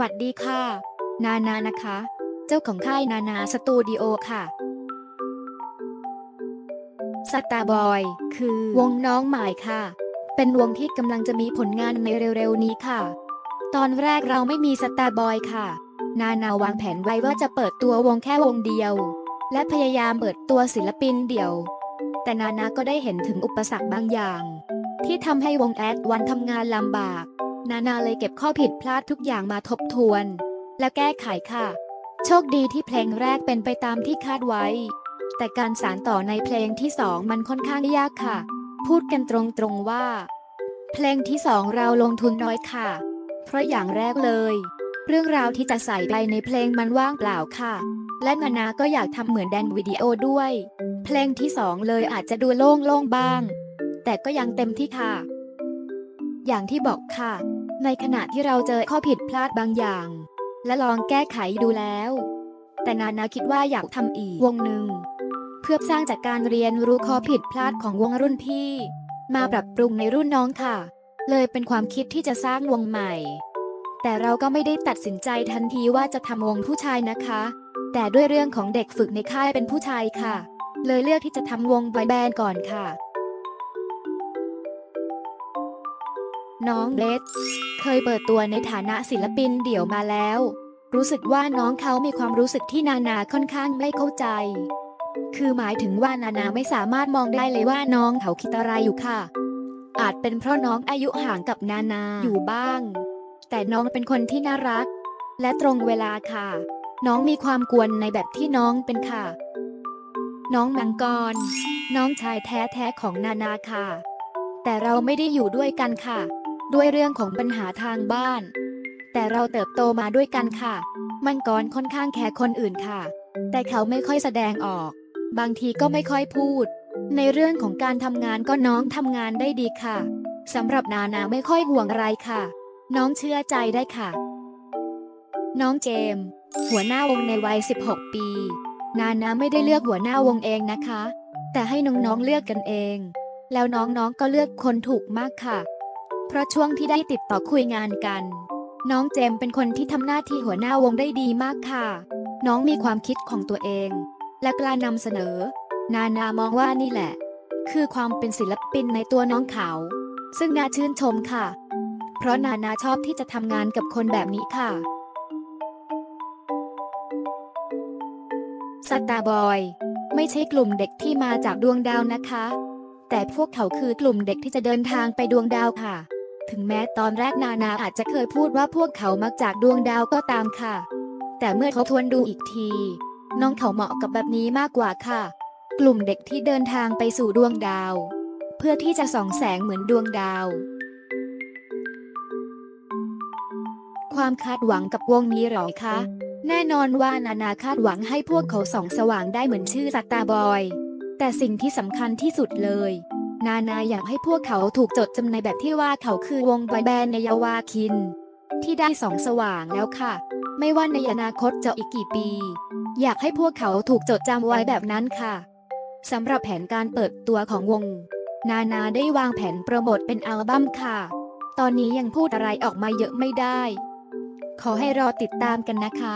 วัสดีค่ะ นานานะคะ เจ้าของค่ายนานาสตูดิโอค่ะสตาร์บอยคือวงน้องใหม่ค่ะ เป็นวงที่กำลังจะมีผลงานในเร็วๆนี้ค่ะ ตอนแรกเราไม่มีสตาร์บอยค่ะ นานาวางแผนไว้ว่าจะเปิดตัววงแค่วงเดียว และพยายามเปิดตัวศิลปินเดี่ยว แต่นานาก็ได้เห็นถึงอุปสรรคบางอย่าง ที่ทำให้วงแอดวันทำงานลำบาก นานาเลยเก็บข้อผิดพลาดทุกอย่างมาทบทวน และแก้ไขค่ะ โชคดีที่เพลงแรกเป็นไปตามที่คาดไว้ แต่การสานต่อในเพลงที่สองมันค่อนข้างยากค่ะ พูดกันตรงๆว่า เพลงที่สองเราลงทุนน้อยค่ะ เพราะอย่างแรกเลย เรื่องราวที่จะใส่ไปในเพลงมันว่างเปล่าค่ะ และนานาก็อยากทำเหมือนแดนวิดีโอด้วย เพลงที่สองเลยอาจจะดูโล่งๆบ้าง แต่ก็ยังเต็มที่ค่ะ อย่างที่บอกค่ะ ในขณะที่เราเจอข้อผิดพลาดบางอย่าง และลองแก้ไขดูแล้ว แต่นานาคิดว่าอยากทำอีกวงหนึ่ง เพื่อสร้างจากการเรียนรู้ข้อผิดพลาดของวงรุ่นพี่ มาปรับปรุงในรุ่นน้องค่ะ เลยเป็นความคิดที่จะสร้างวงใหม่ แต่เราก็ไม่ได้ตัดสินใจทันทีว่าจะทำวงผู้ชายนะคะ แต่ด้วยเรื่องของเด็กฝึกในค่ายเป็นผู้ชายค่ะ เลยเลือกที่จะทำวงบอยแบนด์ก่อนค่ะ น้องเบสเคยเปิดตัวในฐานะศิลปินเดี่ยวมาแล้ว รู้สึกว่าน้องเขามีความรู้สึกที่นานาค่อนข้างไม่เข้าใจ คือหมายถึงว่านานาไม่สามารถมองได้เลยว่าน้องเขาคิดอะไรอยู่ค่ะ อาจเป็นเพราะน้องอายุห่างกับนานาอยู่บ้าง แต่น้องเป็นคนที่น่ารัก และตรงเวลาค่ะ น้องมีความกวนในแบบที่น้องเป็นค่ะ น้องมังกร น้องชายแท้ๆของนานาค่ะ แต่เราไม่ได้อยู่ด้วยกันค่ะ ด้วยเรื่องของปัญหาทางบ้าน แต่เราเติบโตมาด้วยกันค่ะ มังกรค่อนข้างแคร์คนอื่นค่ะ แต่เขาไม่ค่อยแสดงออก บางทีก็ไม่ค่อยพูด ในเรื่องของการทำงานก็น้องทำงานได้ดีค่ะสำหรับนานาไม่ค่อยห่วงอะไรค่ะ น้องเชื่อใจได้ค่ะ น้องเจมส์หัวหน้าวงในวัย 16 ปี นานาไม่ได้เลือกหัวหน้าวงเองนะคะ แต่ให้น้องๆเลือกกันเอง แล้วน้องๆก็เลือกคนถูกมากค่ะ เพราะช่วงที่ได้ติดต่อคุยงานกัน น้องเจมเป็นคนที่ทำหน้าที่หัวหน้าวงได้ดีมากค่ะ น้องมีความคิดของตัวเอง และกล้านำเสนอ นานามองว่านี่แหละ คือความเป็นศิลปินในตัวน้องเขา ซึ่งน่าชื่นชมค่ะ เพราะนานาชอบที่จะทำงานกับคนแบบนี้ค่ะสตาร์บอยไม่ใช่กลุ่มเด็กที่มาจากดวงดาวนะคะ แต่พวกเขาคือกลุ่มเด็กที่จะเดินทางไปดวงดาวค่ะ ถึงแม้ตอนแรกนานาอาจจะเคยพูดว่าพวกเขามาจากดวงดาวก็ตามค่ะ แต่เมื่อทบทวนดูอีกที น้องเขาเหมาะกับแบบนี้มากกว่าค่ะ กลุ่มเด็กที่เดินทางไปสู่ดวงดาว เพื่อที่จะส่องแสงเหมือนดวงดาว ความคาดหวังกับวงนี้หรอคะ แน่นอนว่านานาคาดหวังให้พวกเขาส่องสว่างได้เหมือนชื่อสตาร์บอย แต่สิ่งที่สำคัญที่สุดเลย นานาอยากให้พวกเขาถูกจดจำในแบบที่ว่าเขาคือวงบอยแบนด์ในยาวาคิน ที่ได้สองสว่างแล้วค่ะ ไม่ว่าในอนาคตจะอีกกี่ปี อยากให้พวกเขาถูกจดจำไว้แบบนั้นค่ะสำหรับแผนการเปิดตัวของวง นานาได้วางแผนโปรโมทเป็นอัลบั้มค่ะ ตอนนี้ยังพูดอะไรออกมาเยอะไม่ได้ ขอให้รอติดตามกันนะคะ